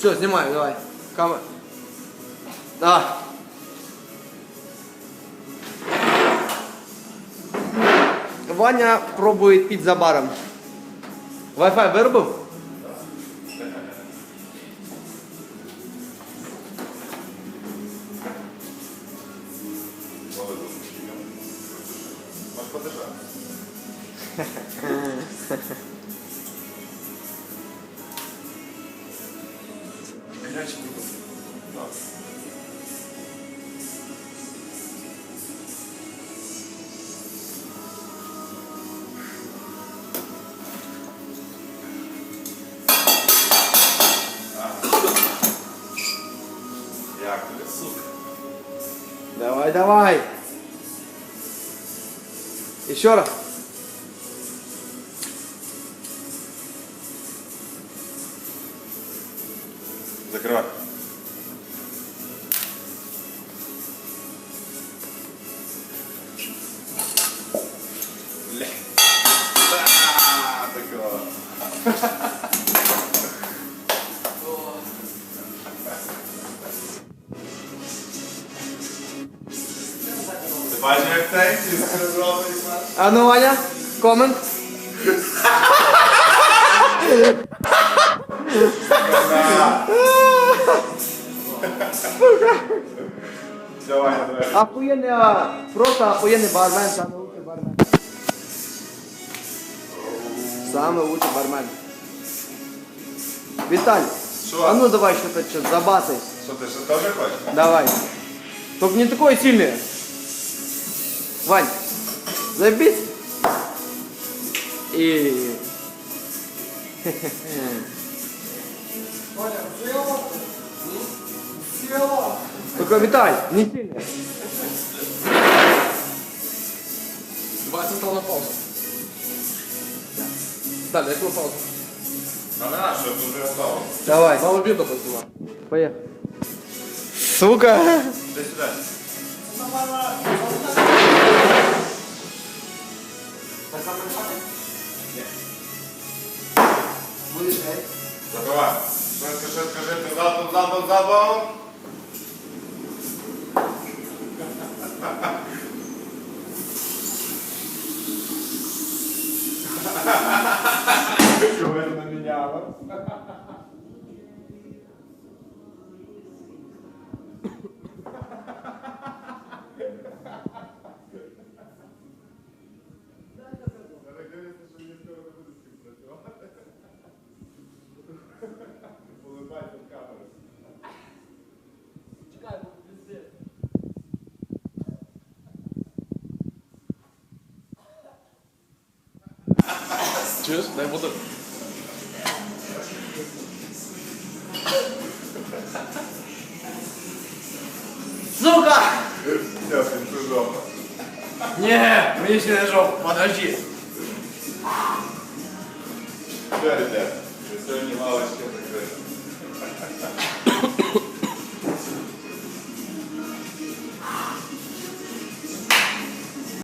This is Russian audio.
Все, знімаю, давай. Камера. А. Ваня пробує під за баром. Wi-Fi виробив? Можешь подышать. Горячий буду. Да. Давай, давай. Еще раз. Зробить, А ну, Ваня, комент. Давай, давай. Охуєнний, а, просто охуєнний бармен, самый лучший бармен. Самый лучший бармен. Виталь, Что? а ну давай что-то что, забасай. Що ти ще теж хочеш? Давай. Только не такой сильный. Вань, забить. И... Только Виталь, не сильно. 20 стал на паузу. Далі, яку паузу? А на що тут вже готово? Давай, На обіду познімав. поехали. Сука. Іди сюди. Закривай. Швидко, швидко, швидко, залпом, залпом, Залпом. Чого на міняло? Чуєш? Дай буду. Сука! Жопа. Не, мне еще не жопу, подожди. Все, ребят, сегодня лавочки закрыты.